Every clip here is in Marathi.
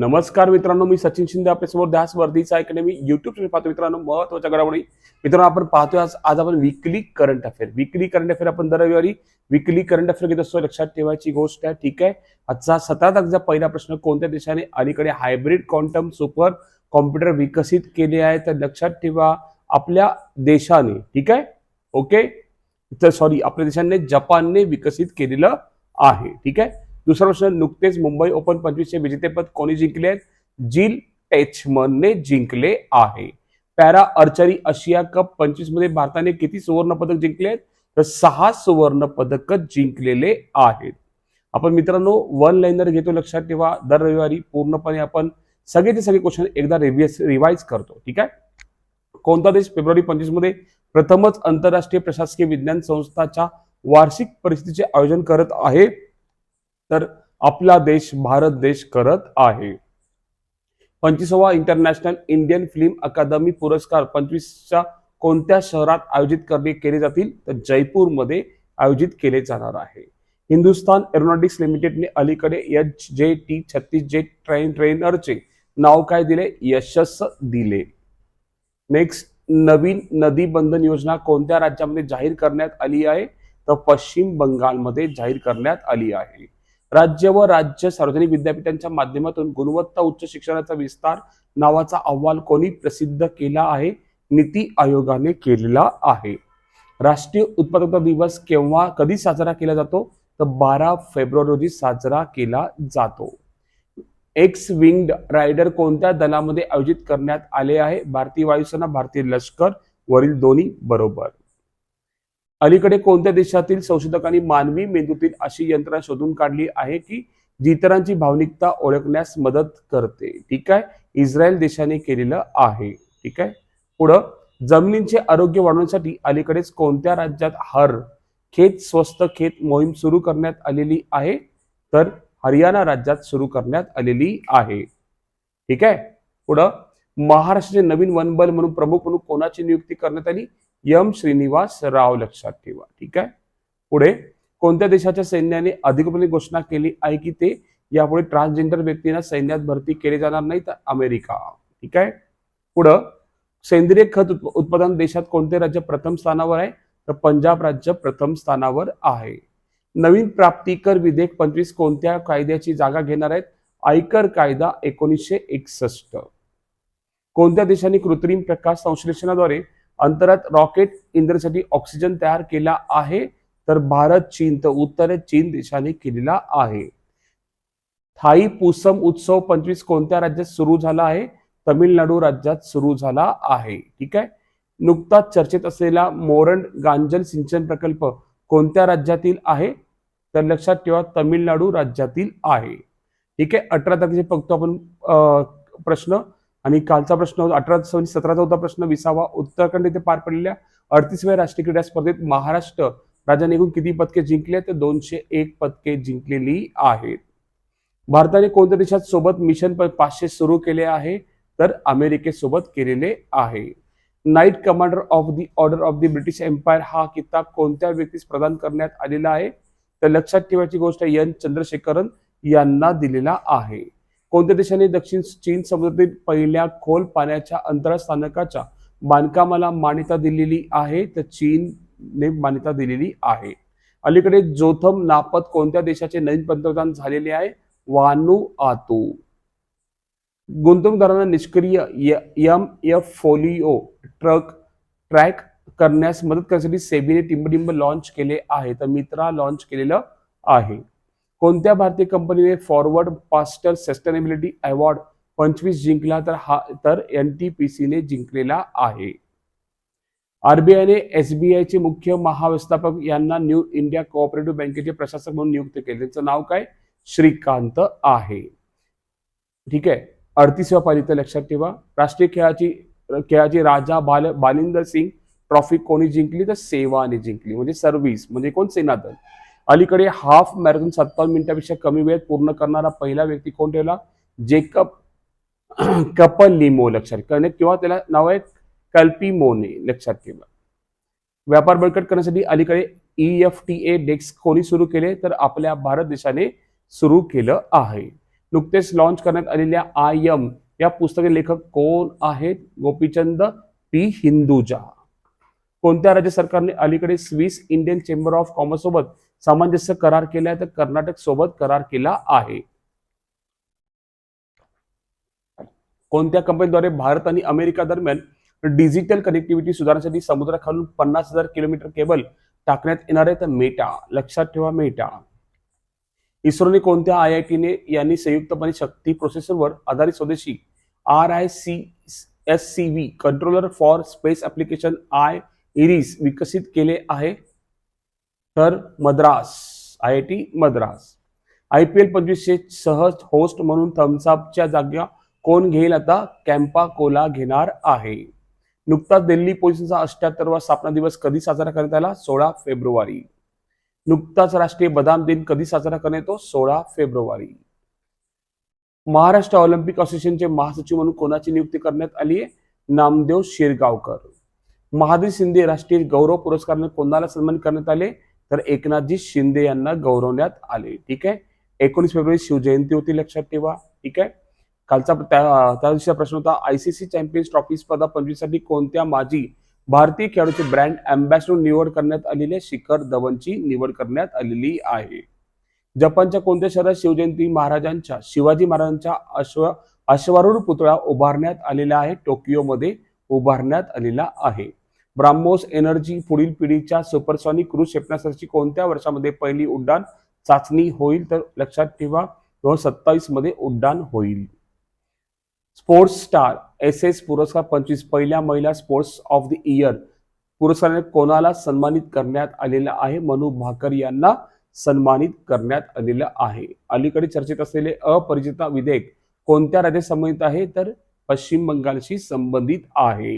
नमस्कार मित्रांनो मी सचिन शिंदे आपल्यासमोर ध्यास वर्धीचा अकॅडमी युट्यूब चॅनल पाहतो मित्रांनो. महत्त्वाच्या घडामोडी. मित्रांनो आपण पाहतोय आज आज आपण weekly current affair weekly current affair आपण दर रविवारी विकली करंट अफेअर घेत असतो. लक्षात ठेवायची गोष्ट आहे ठीक आहे? आजचा सतरा तारखेचा पहिला प्रश्न कोणत्या देशाने अलीकडे हायब्रिड क्वांटम सुपर कॉम्प्युटर विकसित केले आहे? तर लक्षात ठेवा आपल्या देशाने ठीक आहे? ओके तर सॉरी आपल्या देशाने जपानने विकसित केलेलं आहे ठीक आहे? दुसरा प्रश्न नुकतेच मुंबई ओपन पंचवीसचे विजेतेपद कोणी जिंकले? आहेत जिल टेचमनने जिंकले आहे. पॅरा आर्चरी आशिया कप पंचवीसमध्ये भारताने किती सुवर्ण पदक जिंकले? आहेत तर सहा सुवर्ण पदक जिंकलेले आहेत. आपण मित्रांनो वन लाईनर घेतो लक्षात ठेवा. दर रविवारी पूर्णपणे आपण सगळेचे सगळे क्वेश्चन एकदा रिव्हिस रिवाईज करतो. ठीक आहे? कोणता देश फेब्रुवारी पंचवीसमध्ये प्रथमच आंतरराष्ट्रीय प्रशासकीय विज्ञान संस्थाच्या वार्षिक परिस्थितीचे आयोजन करत आहे? तर आपला देश भारत देश करत आहे. पंचवीसावा इंटरनॅशनल इंडियन फिल्म अकादमी पुरस्कार पंचवीसच्या कोणत्या शहरात आयोजित करणे केले जातील? तर जयपूरमध्ये आयोजित केले जाणार आहे. हिंदुस्थान एरोनॉटिक्स लिमिटेडने अलीकडे एच जे टी छत्तीस जे ट्रेन ट्रेनरचे नाव काय दिले? यशस दिले. नेक्स्ट नवीन नदी बंधन योजना कोणत्या राज्यामध्ये जाहीर करण्यात आली आहे? तर पश्चिम बंगालमध्ये जाहीर करण्यात आली आहे. राज्य व राज्य सार्वजनिक विद्यापीठांच्या माध्यमातून गुणवत्ता उच्च शिक्षणाचा विस्तार नावाचा अहवाल कोणी प्रसिद्ध केला आहे? नीती आयोगाने केलेला आहे. राष्ट्रीय उत्पादकता दिवस केव्हा कधी साजरा केला जातो? तर बारा फेब्रुवारी रोजी साजरा केला जातो. एक्स विंग्ड रायडर कोणत्या दलामध्ये आयोजित करण्यात आले आहे? भारतीय वायुसेना भारतीय लष्कर वरील दोन्ही बरोबर. अलीकडे कोणत्या देशातील संशोधकांनी मानवी मेंदूतील अशी यंत्रणा शोधून काढली आहे की जी इतरांची भावनिकता ओळखण्यास मदत करते? ठीक आहे. इस्रायल देशाने केलेलं आहे. ठीक आहे. पुढं जमिनींचे आरोग्य वाढवण्यासाठी अलीकडेच कोणत्या राज्यात हर खेत स्वस्त खेत मोहीम सुरू करण्यात आलेली आहे? तर हरियाणा राज्यात सुरू करण्यात आलेली आहे. ठीक आहे. पुढं महाराष्ट्राचे नवीन वनबल म्हणून प्रमुख म्हणून कोणाची नियुक्ती करण्यात आली? यम श्रीनिवास राव लक्षात ठेवा. ठीक आहे? पुढे कोणत्या देशाच्या सैन्याने अधिकृतपणे घोषणा केली आहे की ते यापुढे ट्रान्सजेंडर व्यक्तींना सैन्यात भरती केली जाणार नाही तर अमेरिका. ठीक आहे? पुढं सेंद्रिय खत उत्पादन देशात कोणते राज्य प्रथम स्थानावर आहे? तर पंजाब राज्य प्रथम स्थानावर आहे. नवीन प्राप्तिकर विधेयक पंचवीस कोणत्या कायद्याची जागा घेणार आहेत? आयकर कायदा एकोणीसशे एकसष्ट. कोणत्या देशाने कृत्रिम प्रकाश संश्लेषणाद्वारे अंतरात रॉकेट इंधनासाठी ऑक्सिजन तयार केला आहे तर भारत चीन तर उत्तर चीन देशाने केलेला आहे. थाई पुसम उत्सव पंचवीस कोणत्या राज्यात सुरू झाला आहे? तमिळनाडू राज्यात सुरू झाला आहे. ठीक आहे? नुकताच चर्चेत असलेला मोरण गांजल सिंचन प्रकल्प कोणत्या राज्यातील आहे? तर लक्षात ठेवा तमिळनाडू राज्यातील आहे. ठीक आहे? अठरा तारखेचे फक्त आपण प्रश्न आणि कालचा प्रश्न अठरा अठरा सतराचा होता प्रश्न विसावा उत्तराखंड येथे पार पडलेल्या अडतीसव्या राष्ट्रीय क्रीडा स्पर्धेत महाराष्ट्र राज्याने एकूण किती पदके जिंकले? तर दोनशे एक पदके जिंकलेली आहेत. भारताने कोणत्या देशात सोबत मिशन पाचशे सुरू केले आहे? तर अमेरिकेसोबत केलेले आहे. Knight commander of the order of the British empire हा किताब कोणत्या व्यक्तीस प्रदान करण्यात आलेला आहे? तर लक्षात ठेवायची गोष्ट एन चंद्रशेखरन यांना दिलेला आहे. कोणत्या देशाने दक्षिण चीन समुद्रातील पहिल्या खोल पाण्याच्या अंतरस्थानकाच्या बांधकामाला मान्यता दिलेली आहे तर चीनने मान्यता दिलेली आहे. अलीकडे जोथम नापत कोणत्या देशाचे नवीन पंतप्रधान झालेले आहे? वानू आतू गुंतवणूकदारांना निष्क्रिय M F folio truck track करण्यास मदत करण्यासाठी सेबीने टिंबटिंब लॉन्च केले आहे. तर मित्रा लॉन्च केलेलं आहे. कोणत्या भारतीय कंपनीने फॉरवर्ड पास्टर सस्टेनेबिलिटी अवॉर्ड पंचवीस जिंकला तर हा तर एन टी पी सीने जिंकलेला आहे. आरबीआयने एसबीआयचे मुख्य महाव्यवस्थापक यांना न्यू इंडिया कोऑपरेटिव्ह बँकेचे प्रशासक म्हणून नियुक्त केले. त्यांचं नाव काय? श्रीकांत आहे. ठीक आहे? अडतीसव्या पालित लक्षात ठेवा. राष्ट्रीय खेळाची खेळाची राजा बाल बालिंदर सिंग ट्रॉफी कोणी जिंकली? तर सेवाने जिंकली. म्हणजे सर्व्हिस. म्हणजे कोण? सेनादल. अलीकडे हाफ मॅरेथॉन सत्तावन्न मिनिटापेक्षा कमी वेळेत पूर्ण करणारा पहिला व्यक्ती कोण ठेवला? जेकब कपल लिमो लक्षात ठेवा. किंवा त्याला नाव आहे कल्पिमोने लक्षात ठेवा. व्यापार बळकट करण्यासाठी अलीकडे E F T A desk कोणी सुरू केले? तर आपल्या भारत देशाने सुरू केलं आहे. नुकतेच लॉन्च करण्यात आलेल्या आय एम या पुस्तके लेखक कोण आहेत? गोपीचंद पी. हिंदुजा. कोणत्या राज्य सरकारने अलीकडे Swiss Indian chamber of commerce सोबत सामंजस्य करार केला आहे तर कर्नाटक सोबत करार केला आहे. कोणत्या कंपनीद्वारे भारत आणि अमेरिका दरम्यान डिजिटल कनेक्टिव्हिटी सुधारण्यासाठी समुद्राखालून पन्नास हजार किलोमीटर केबल टाकण्यात येणार आहे तर मेटा. लक्षात ठेवा मेटा. इस्रोने कोणत्या आय आय टीने यांनी संयुक्तपणे शक्ती प्रोसेसरवर आधारित स्वदेशी R I C S C V controller for space application I IRIS विकसित केले आहे? तर Madras I I T Madras. I P L पंचवीसशे सहज होस्ट म्हणून थम्सअपच्या जागा कोण घेईल आता? कॅम्पा कोला घेणार आहे. नुकताच दिल्ली पोलिसांचा अष्ट्याहत्तरवा स्थापना दिवस कधी साजरा करण्यात आला? सोळा फेब्रुवारी. नुकताच राष्ट्रीय बदाम दिन कधी साजरा करण्यात येतो? सोळा फेब्रुवारी. महाराष्ट्र ऑलिम्पिक असोसिएशनचे महासचिव म्हणून कोणाची नियुक्ती करण्यात आली आहे? नामदेव शिरगावकर. महादेव शिंदे राष्ट्रीय गौरव पुरस्काराने कोणाला सन्मान करण्यात आले? तर एकनाथजी शिंदे यांना गौरवण्यात आले. ठीक आहे? एकोणीस फेब्रुवारी शिवजयंती होती लक्षात ठेवा. ठीक आहे? कालचा त्या दिवशीचा प्रश्न होता आयसीसी चॅम्पियन्स ट्रॉफी स्पर्धा पंचवीससाठी कोणत्या माजी भारतीय खेळाडूचे ब्रँड अँबॅसिडर निवड करण्यात आलेली आहे? शिखर धवनची निवड करण्यात आलेली आहे. जपानच्या कोणत्या शहरात शिवजयंती महाराजांच्या शिवाजी महाराजांच्या अश्व अश्वारूढ पुतळा उभारण्यात आलेला आहे? टोकियोमध्ये उभारण्यात आलेला आहे. ब्राह्मोस एनर्जी पुढील पिढीच्या सुपरसॉनिक क्रूज क्षेपणास्त्राची कोणत्या वर्षामध्ये पहिली उड्डाण चाचणी होईल? तर लक्षात ठेवा दोन सत्तावीसमध्ये उड्डाण होईल. स्पोर्ट्स स्टार एस एस पुरस्कार पंचवीस पहिल्या महिला स्पोर्ट्स ऑफ द इयर पुरस्काराने कोणाला सन्मानित करण्यात आलेला आहे? मनु भाकर यांना सन्मानित करण्यात आलेलं आहे. अलीकडे चर्चेत असलेले अपरिचिता विधेयक कोणत्या राज्यात संबंधित आहे? तर पश्चिम बंगालशी संबंधित आहे.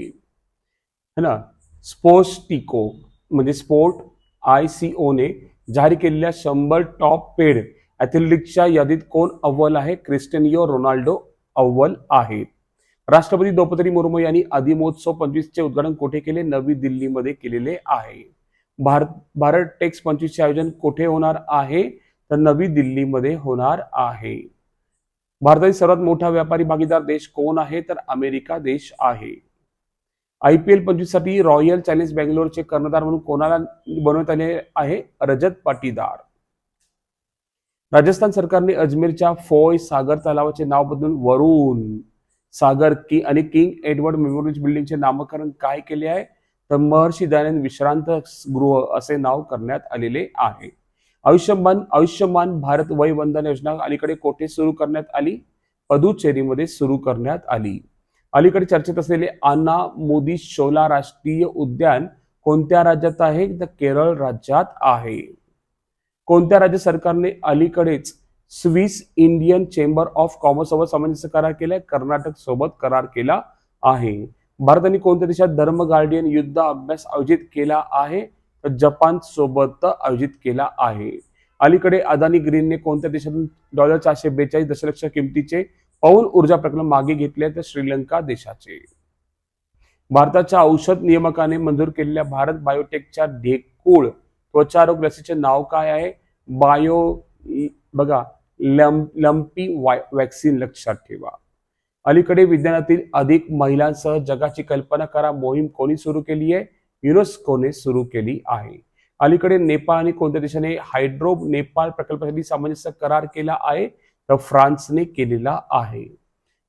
है ना? स्पोर्ट्सटिको म्हणजे स्पोर्ट आय सी ओने जाहीर केलेल्या शंभर टॉप पेड ॲथलेटिक्सच्या यादीत कोण अव्वल आहे? क्रिस्टनियो रोनाल्डो अव्वल आहे. राष्ट्रपती द्रौपदी मुर्मू यांनी आदिमहोत्सव पंचवीसचे उद्घाटन कोठे केले? नवी दिल्लीमध्ये केलेले आहे. भारत भारत टेक्स पंचवीसचे आयोजन कोठे होणार आहे? तर नवी दिल्लीमध्ये होणार आहे. भारतातील सर्वात मोठा व्यापारी भागीदार देश कोण आहे? तर अमेरिका देश आहे. आय पी एल पंचवीससाठी रॉयल चॅलेंज बँगलोरचे कर्णधार म्हणून कोणाला बनवण्यात आले आहे? रजत पाटीदार. राजस्थान सरकारने अजमेरच्या फोय सागर तलावाचे नाव बदलून वरुण सागर की आणि किंग एडवर्ड मेमोरियल बिल्डिंगचे नामकरण काय केले आहे? तर महर्षी दयानंद विश्रांत गृह असे नाव करण्यात आलेले आहे. आयुष्यमान आयुष्यमान भारत वय वंदन योजना अलीकडे कोठे सुरू करण्यात आली? पदुचेरीमध्ये सुरू करण्यात आली. अलीकडे चर्चेत असलेले आना मोदी शोला राष्ट्रीय उद्यान कोणत्या राज्यात आहे? तर केरळ राज्यात आहे. कोणत्या राज्य सरकारने अलीकडेच Swiss Indian chamber of commerce सोबत सामंजस्य करार केलाय कर्नाटक सोबत करार केला आहे. भारताने कोणत्या देशात धर्म गार्डियन युद्ध अभ्यास आयोजित केला आहे? तर जपान सोबत आयोजित केला आहे. अलीकडे अदानी ग्रीनने कोणत्या देशातून डॉलर चारशे बेचाळीस दशलक्ष किमतीचे पवन ऊर्जा प्रकल्प मागे घेतले तर श्रीलंका देशाचे. भारताच्या औषध नियमकाने मंजूर केलेल्या भारत बायोटेकच्या ढेकूळ त्वचारोग लसीचे नाव काय आहे? बायो बघा लम लंपी वॅक्सिन लक्षात ठेवा. अलीकडे विज्ञानातील अधिक महिलांसह जगाची कल्पना करा मोहीम कोणी सुरू केली आहे? युनेस्कोने सुरू केली आहे. अलीकडे नेपाळ आणि कोणत्या देशाने हायड्रो नेपाळ प्रकल्पासाठी सामंजस्य करार केला आहे? तर फ्रान्सने केलेला आहे.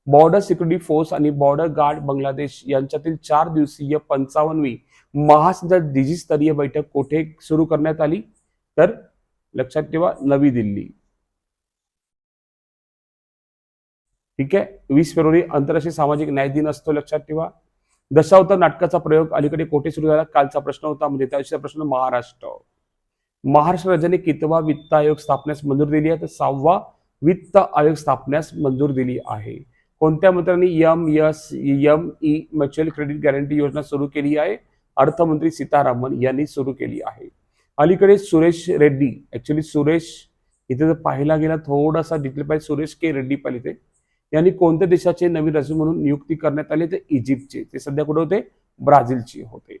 बॉर्डर सिक्युरिटी फोर्स आणि बॉर्डर गार्ड बांगलादेश यांच्यातील चार दिवसीय पंचावन्नवी महासंचार डिजिस्तरीय बैठक कोठे सुरू करण्यात आली? तर लक्षात ठेवा नवी दिल्ली. ठीक आहे? वीस फेब्रुवारी आंतरराष्ट्रीय सामाजिक न्याय दिन असतो लक्षात ठेवा. दशावतार नाटकाचा प्रयोग अलीकडे कोठे सुरू झाला? कालचा प्रश्न होता म्हणजे त्याविषयीचा प्रश्न महाराष्ट्र. महाराष्ट्र राज्याने कितवा वित्त आयोग स्थापण्यास मंजूर दिली आहे तर सहावा वित्त आयोग स्थापण्यास मंजूर दिली आहे. कोणत्या मंत्र्यांनी M S M E mutual credit guarantee योजना सुरू केली आहे? अर्थमंत्री सीतारामन यांनी सुरू केली आहे. अलीकडे सुरेश रेड्डी ऍक्च्युली सुरेश इथे जर पाहायला गेला थोडासा डिटेल पाहिजे. सुरेश के रेड्डी पाहिजे यांनी कोणत्या देशाचे नवीन रजू म्हणून नियुक्ती करण्यात आली तर इजिप्तचे. ते सध्या कुठे होते? ब्राझीलचे होते.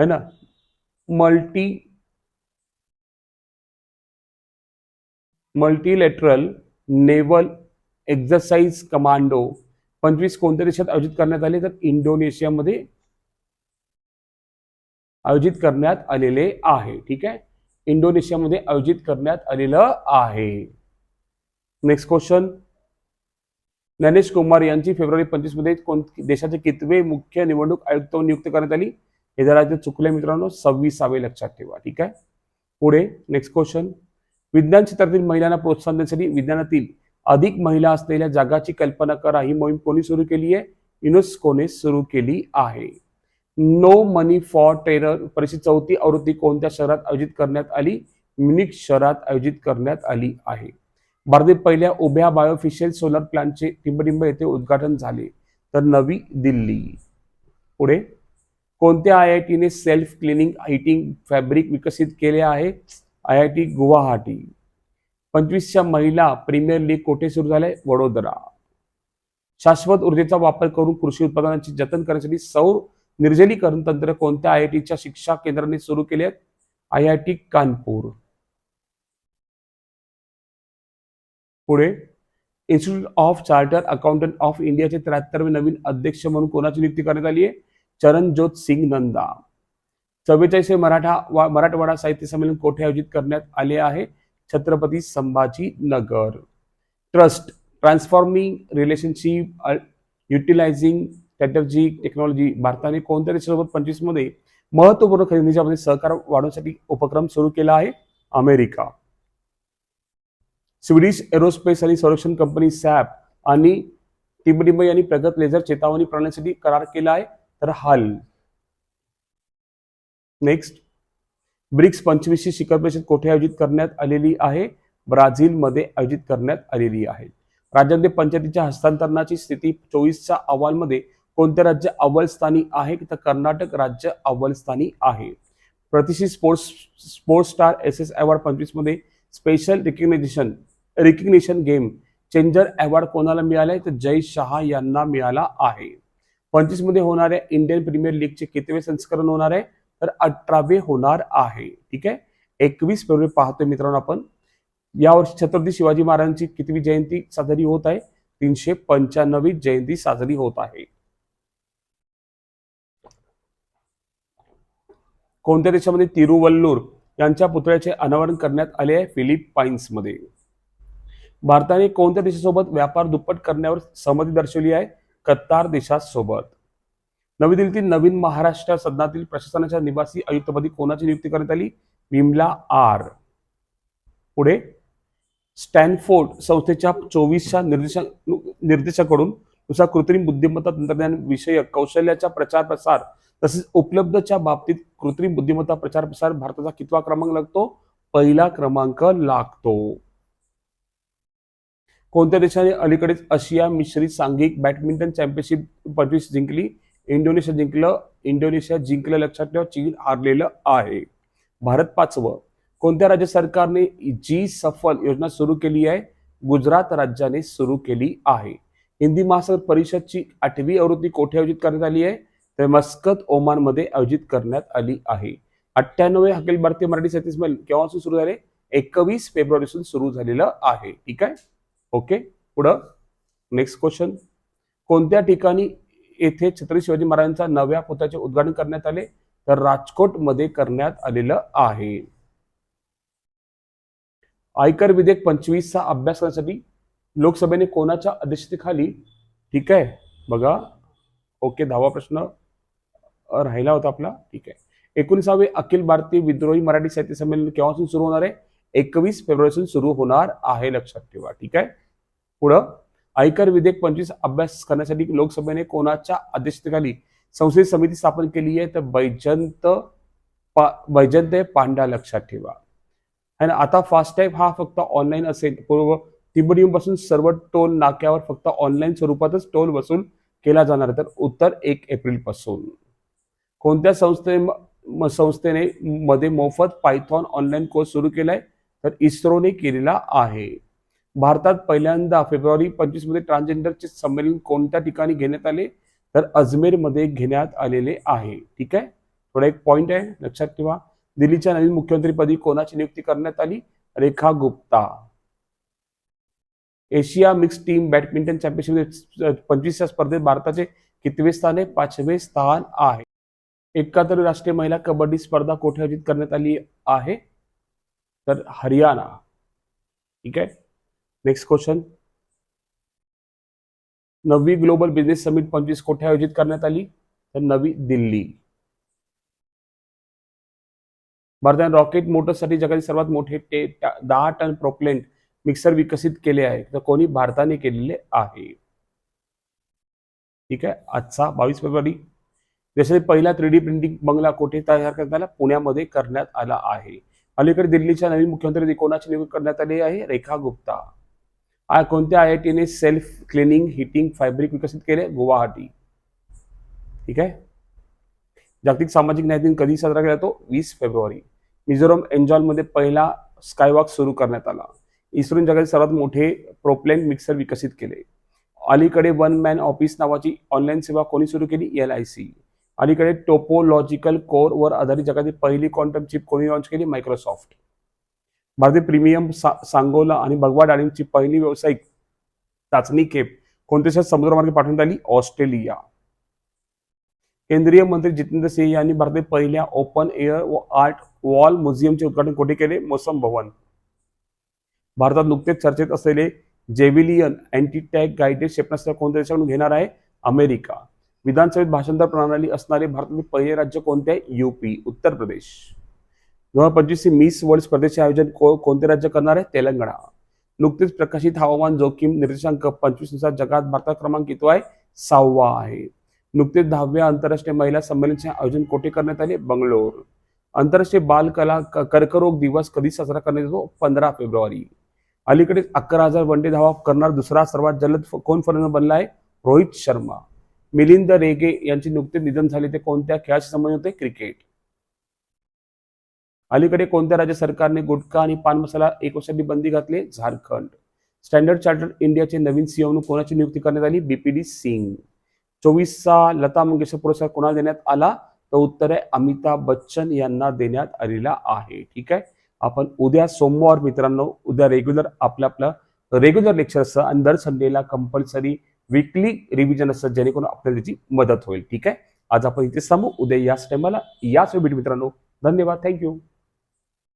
है ना? Multi multilateral naval exercise commando पंचवीस कोणत्या देशात आयोजित करण्यात आले? तर इंडोनेशियामध्ये आयोजित करण्यात आलेले आहे. ठीक आहे? इंडोनेशियामध्ये आयोजित करण्यात आलेलं आहे. नेक्स्ट क्वेश्चन ज्ञानेश कुमार यांची फेब्रुवारी पंचवीसमध्ये कोण देशाचे कितवे मुख्य निवडणूक आयुक्त नियुक्त करण्यात आली? हे जरा चुकले मित्रांनो. सव्वीसावे लक्षात ठेवा. ठीक आहे? पुढे. नेक्स्ट क्वेश्चन विज्ञान क्षेत्रातील महिलांना प्रोत्साहन देण्यासाठी विज्ञानातील अधिक महिला असलेल्या जगाची कल्पना करा. ही मोहीम कोणी सुरू केली आहे? युनेस्कोने सुरू केली आहे. नो मनी फॉर टेरर परिषद चौथी आवृत्ती कोणत्या शहरात आयोजित करण्यात आली? म्युनिक शहरात आयोजित करण्यात आली आहे. भारतीय पहिल्या उभ्या बायोफिशियल सोलर प्लांटचे टिंबटिंब येथे उद्घाटन झाले. तर नवी दिल्ली. पुढे कोणत्या आय आय टीने सेल्फ क्लिनिंग हिटिंग फॅब्रिक विकसित केले आहे? I I T Guwahati. पंचवीसच्या महिला प्रीमियर लीग कोठे सुरू झाले? वडोदरा. शाश्वत ऊर्जेचा वापर करून कृषी उत्पादनांचे जतन करण्यासाठी सौर निर्जलीकरण तंत्र कोणत्या आय आय टीच्या शिक्षा केंद्राने सुरू केले आहेत? I I T Kanpur. पुढे institute of chartered accountant of इंडियाचे त्र्याहत्तरवे नवीन अध्यक्ष म्हणून कोणाची नियुक्ती करण्यात आली आहे? चरणज्योत सिंग नंदा. चव्वेचाळीसवे मराठा वा मराठवाडा साहित्य संमेलन कोठे आयोजित करण्यात आले आहे? Chhatrapati Sambhaji Nagar trust transforming relationship utilizing strategy technology भारताने कोणत्या देशासोबत पंचवीसमध्ये महत्त्वपूर्ण खरेदीच्या सहकार वाढवण्यासाठी उपक्रम सुरू केला आहे? अमेरिका. स्वीडिश एरोस्पेस आणि संरक्षण कंपनी सॅप आणि टिंबटिंब यांनी प्रगत लेझर चेतावणी प्रणालीसाठी करार केला आहे. तर हाल नेक्स्ट ब्रिक्स पंचवीसची शिखर परिषद कोठे आयोजित करण्यात आलेली आहे? ब्राझीलमध्ये आयोजित करण्यात आलेली आहे. राज्यामध्ये पंचायतीच्या हस्तांतरणाची स्थिती चोवीसच्या अहवालमध्ये कोणते राज्य अव्वलस्थानी आहे? तर कर्नाटक राज्य अव्वलस्थानी आहे. प्रतिष्ठित sports sports star S S award पंचवीसमध्ये special recognition recognition game changer award कोणाला मिळालाय? तर जय शहा यांना मिळाला आहे. पंचवीसमध्ये होणाऱ्या इंडियन प्रीमियर लीगचे कितवे संस्करण होणार आहे? तर अठरावे होणार आहे. ठीक आहे? एकवीस फेब्रुवारी पाहतोय मित्रांनो आपण. यावर्षी छत्रपती शिवाजी महाराजांची कितवी जयंती साजरी होत आहे? तीनशे पंच्याण्णवी जयंती साजरी होत आहे. कोणत्या देशामध्ये तिरुवल्लूर यांच्या पुतळ्याचे अनावरण करण्यात आले आहे? फिलिपाईन्समध्ये भारताने कोणत्या देशासोबत व्यापार दुप्पट करण्यावर सहमती दर्शवली आहे? कत्तार देशासोबत. नवी दिल्लीतील नवीन महाराष्ट्र सदनातील प्रशासनाच्या निवासी आयुक्तपदी कोणाची नियुक्ती करण्यात आली? विमला आर. पुढे स्टॅनफोर्ड संस्थेच्या चोवीसच्या निर्देशक निर्देशाकडून नुसार कृत्रिम बुद्धिमत्ता तंत्रज्ञान विषयक कौशल्याचा प्रचार प्रसार तसेच उपलब्धच्या बाबतीत कृत्रिम बुद्धिमत्ता प्रचार प्रसार भारताचा कितवा क्रमांक लागतो? पहिला क्रमांक लागतो. कोणत्या देशाने अलीकडेच आशिया मिश्रित सांघिक बॅडमिंटन चॅम्पियनशिप पंचवीस जिंकली? इंडोनेशिया जिंकलं इंडोनेशिया जिंकलं लक्षात ठेवा चीन हारलेलं आहे. भारत पाचवं. कोणत्या राज्य सरकारने जी सफल योजना सुरू केली आहे? गुजरात राज्याने सुरू केली आहे. हिंदी महासागर परिषदची आठवी आवृत्ती कोठे आयोजित करण्यात आली आहे? तर मस्कत ओमानमध्ये आयोजित करण्यात आली आहे. अठ्ठ्याण्णव अखिल भारतीय मराठी साहित्य संमेलन केव्हापासून सुरू झाले? एकवीस फेब्रुवारीपासून सुरू झालेलं आहे. ठीक आहे? ओके? पुढं. Next question. कोणत्या ठिकाणी येथे छत्रपती शिवाजी महाराजांच्या नव्या पुतळ्याचे उद्घाटन करण्यात आले तर राजकोटमध्ये करण्यात आलेलं आहे. आयकर विधेयक पंचवीसचा अभ्यास करण्यासाठी लोकसभेने कोणाच्या अध्यक्षतेखाली ठीक आहे बघा ओके दहावा प्रश्न राहिला होता आपला ठीक आहे. एकोणीसावे अखिल भारतीय विद्रोही मराठी साहित्य संमेलन केव्हापासून सुरू होणार आहे? एकवीस फेब्रुवारीपासून सुरू होणार आहे लक्षात ठेवा ठीक आहे. पुढं आयकर विधेयक पंचवीस अभ्यास करण्यासाठी लोकसभेने कोणाच्या अध्यक्षतेखाली संसदीय समिती स्थापन केली आहे? तर बैजंत पा बैजंत पांडा लक्षात ठेवा. आणि आता फास्टॅग हा फक्त ऑनलाईन असेल. पूर्वपासून सर्व टोल नाक्यावर फक्त ऑनलाईन स्वरूपातच टोल वसूल केला जाणार तर उत्तर एक एप्रिलपासून कोणत्या संस्थे संस्थेने मध्ये मोफत पायथॉन ऑनलाईन कोर्स सुरू केलाय? तर इस्रोने केलेला आहे. भारतात पहिल्यांदा फेब्रुवारी पंचवीसमध्ये ट्रान्सजेंडरचे संमेलन कोणत्या ठिकाणी घेण्यात आले? तर अजमेरमध्ये घेण्यात आलेले आहे. ठीक आहे? थोडा एक पॉइंट आहे. लक्षात ठेवा. दिल्लीच्या नवीन मुख्यमंत्रीपदी कोणाची नियुक्ती करण्यात आली? Rekha Gupta. Asia mix team badminton championship पंचवीसच्या स्पर्धेत भारताचे कितवे स्थान आहे? पाचवे स्थान आहे. एकाहत्तर राष्ट्रीय महिला कबड्डी स्पर्धा कोठे आयोजित करण्यात आली आहे? तर हरियाणा. ठीक आहे? नेक्स्ट क्वेश्चन नवी ग्लोबल बिझनेस समिट पंचवीस कोठे आयोजित करण्यात आली? तर नवी दिल्ली. भारताने रॉकेट मोटरसाठी जगातील सर्वात मोठे दहा टन प्रोपलेंट मिक्सर विकसित केले आहे तर कोणी? भारताने केलेले आहे. ठीक आहे? आजचा बावीस फेब्रुवारी. देशातील पहिला थ्री डी प्रिंटिंग बंगला कोठे तयार करण्यात आला? पुण्यामध्ये करण्यात आला आहे. अलीकडे दिल्लीच्या नवीन मुख्यमंत्री कोणाची निवड करण्यात आली आहे? रेखा गुप्ता. आ कोणत्या आय आय टीने सेल्फ क्लिनिंग हिटिंग फॅब्रिक विकसित केले? गुवाहाटी. ठीक आहे? जागतिक सामाजिक न्याय दिन कधी साजरा केला तो वीस फेब्रुवारी. मिझोरम एन्जॉलमध्ये पहिला स्कायवॉक सुरू करण्यात आला. इस्रोने जगातील सर्वात मोठे प्रोप्लेन मिक्सर विकसित केले. अलीकडे वन मॅन ऑफिस नावाची ऑनलाईन सेवा कोणी सुरू केली? L I C. अलीकडे टोपोलॉजिकल कोर वर आधारित जगातील पहिली क्वांटम चिप कोणी लॉन्च केली? मायक्रोसॉफ्ट. भारतीय प्रीमियम सा सांगोला आणि भगवा डाळिंबची पहिली व्यावसायिक चाचणी खेप कोणत्या समुद्रमार्गे पाठवण्यात आली? ऑस्ट्रेलिया. केंद्रीय मंत्री जितेंद्र सिंह यांनी भारतीय पहिल्या ओपन एअर व आर्ट वॉल म्युझियमचे उद्घाटन कुठे केले? मोसम भवन. भारतात नुकतेच चर्चेत असलेले जेविलियन अँटी टॅग गाईडेड क्षेपणास्त्र कोणत्या देशाकडून घेणार आहे? अमेरिका. विधानसभेत भाषांतर प्रणाली असणारे भारतातील पहिले राज्य कोणते? आहे युपी उत्तर प्रदेश. दोन हजार पंचवीस मिस वर्ल्ड स्पर्धेचे आयोजन को- कोणते राज्य करणार आहे? तेलंगणा. नुकतेच प्रकाशित हवामान जोखीम निर्देशांक पंचवीसनुसार जगात भारतात क्रमांक किती आहे? सहावा आहे. नुकतेच दहाव्या आंतरराष्ट्रीय महिला संमेलनाचे आयोजन कोठे करण्यात आले? बंगलोर. आंतरराष्ट्रीय बालकला कर्करोग दिवस कधी साजरा करण्यात येतो? पंधरा फेब्रुवारी. अलीकडे अकरा हजार वन डे धावा करणार दुसरा सर्वात जलद कोण फलंदाज बनला आहे? रोहित शर्मा. मिलिंद रेगे यांचे नुकतेच निधन झाले. ते कोणत्या खेळाशी संबंधित होते? क्रिकेट. अलीकडे कोणत्या राज्य सरकारने गुटखा आणि पान मसाला एक वर्षाची बंदी घातली? झारखंड. स्टँडर्ड चार्टर्ड इंडियाचे नवीन सीएम म्हणून कोणाची नियुक्ती करण्यात आली? B P D Singh. चोवीसचा Lata Mangeshkar पुरस्कार कोणाला देण्यात आला? तर उत्तर आहे अमिताभ बच्चन यांना देण्यात आलेला आहे. ठीक आहे? आपण उद्या सोमवार मित्रांनो उद्या रेग्युलर आपलं आपलं रेग्युलर लेक्चर असतं आणि दर संडेला कंपल्सरी वीकली रिव्हिजन असतं जेणेकरून आपल्याला त्याची मदत होईल. ठीक आहे? आज आपण इथे सांगू उद्या याच टायमाला याच वेळी मित्रांनो. धन्यवाद. थँक्यू